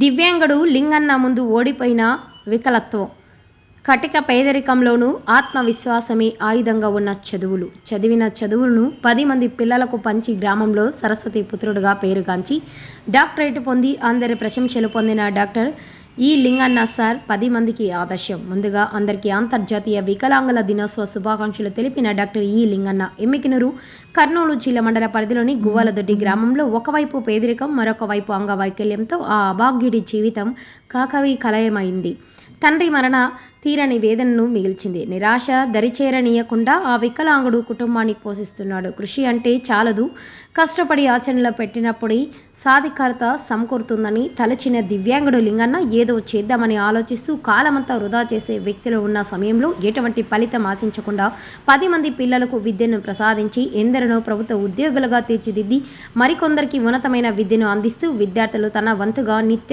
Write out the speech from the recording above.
దివ్యాంగుడు లింగన్న ముందు ఓడిపోయిన వికలత్వం. కటిక పేదరికంలోనూ ఆత్మవిశ్వాసమే ఆయుధంగా ఉన్న చదువులు. చదివిన చదువులను పది మంది పిల్లలకు పంచి గ్రామంలో సరస్వతి పుత్రుడుగా పేరుగాంచి డాక్టరేట్ పొంది అందరి ప్రశంసలు పొందిన డాక్టర్ ఈ లింగన్న సార్ పది మందికి ఆదర్శం. ముందుగా అందరికీ అంతర్జాతీయ వికలాంగుల దినోత్సవ శుభాకాంక్షలు తెలిపిన డాక్టర్ ఈ లింగన్న ఎమ్మికినూరు కర్నూలు జిల్లా మండల పరిధిలోని గువ్వలదొడ్డి గ్రామంలో ఒకవైపు పేదరికం మరొక వైపు అంగవైకల్యంతో ఆ అభాగ్యుడి జీవితం కాకవి కలయమైంది తండ్రి మరణ తీరని వేదనను మిగిల్చింది. నిరాశ దరిచేరనీయకుండా ఆ వికలాంగుడు కుటుంబాన్ని పోషిస్తున్నాడు. కృషి అంటే చాలదు. కష్టపడి ఆచరణలో పెట్టినప్పుడే సాధికారత సమకూరుతుందని తలచిన దివ్యాంగుడు లింగన్న ఏదో చేద్దామని ఆలోచిస్తూ కాలమంతా వృధా చేసే వ్యక్తులు ఉన్న సమయంలో ఎటువంటి ఫలితం ఆశించకుండా పది మంది పిల్లలకు విద్యను ప్రసాదించి ఎందరినో ప్రభుత్వ ఉద్యోగులుగా తీర్చిదిద్ది మరికొందరికి ఉన్నతమైన విద్యను అందిస్తూ విద్యార్థులు తన వంతుగా నిత్యం